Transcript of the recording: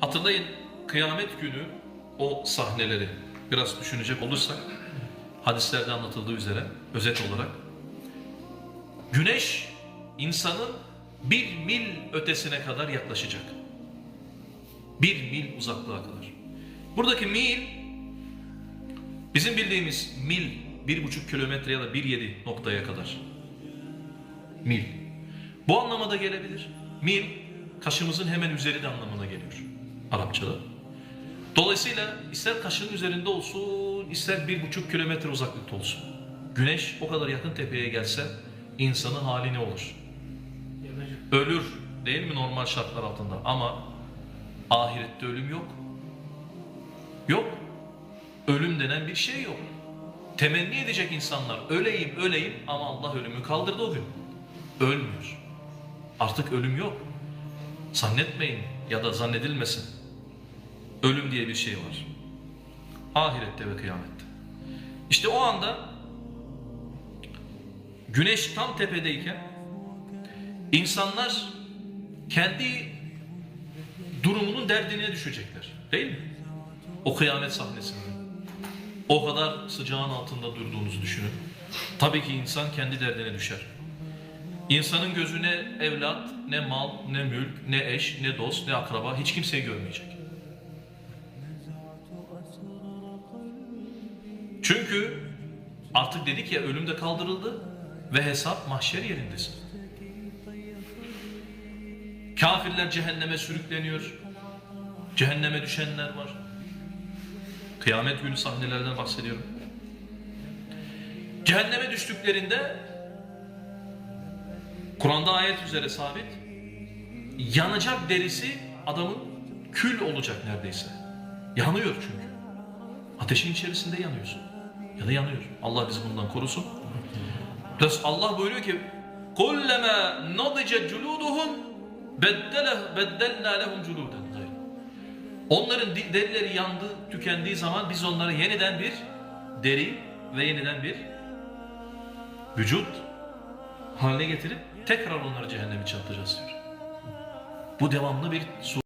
Hatırlayın kıyamet günü o sahneleri biraz düşünecek olursak hadislerde anlatıldığı üzere özet olarak güneş insanın bir mil ötesine kadar yaklaşacak. Bir mil uzaklığa kadar. Buradaki mil bizim bildiğimiz mil bir buçuk kilometre ya da bir yedi noktaya kadar. Mil. Bu anlamada gelebilir. Mil kaşımızın hemen üzeri de anlamına geliyor Arapçada. Dolayısıyla ister kaşın üzerinde olsun, ister bir buçuk kilometre uzaklıkta olsun. Güneş o kadar yakın tepeye gelse insanın hali ne olur? Ölür değil mi normal şartlar altında? Ama ahirette ölüm yok. Yok. Ölüm denen bir şey yok. Temenni edecek insanlar öleyim öleyim ama Allah ölümü kaldırdı o gün. Ölmüyor. Artık ölüm yok. Zannetmeyin ya da zannedilmesin. Ölüm diye bir şey var. Ahirette ve kıyamette. İşte o anda güneş tam tepedeyken insanlar kendi durumunun derdine düşecekler. Değil mi? O kıyamet sahnesinde. O kadar sıcağın altında durduğunuzu düşünün. Tabii ki insan kendi derdine düşer. İnsanın gözüne evlat, ne mal, ne mülk, ne eş, ne dost, ne akraba hiç kimseyi görmeyecek. Çünkü artık dedik ya ölüm de kaldırıldı ve hesap mahşer yerindesin. Kafirler cehenneme sürükleniyor. Cehenneme düşenler var. Kıyamet günü sahnelerden bahsediyorum. Cehenneme düştüklerinde Kur'an'da ayet üzere sabit yanacak derisi adamın kül olacak neredeyse. Yanıyor çünkü. Ateşin içerisinde yanıyorsun. Ya da yanıyor. Allah bizi bundan korusun. Allah buyuruyor ki kullama nadice culuduhum beddele beddelna lehum culuden. Onların derileri yandı, tükendiği zaman biz onlara yeniden bir deri ve yeniden bir vücut haline getirip tekrar onları cehenneme çatacağız diyor. Bu devamlı bir su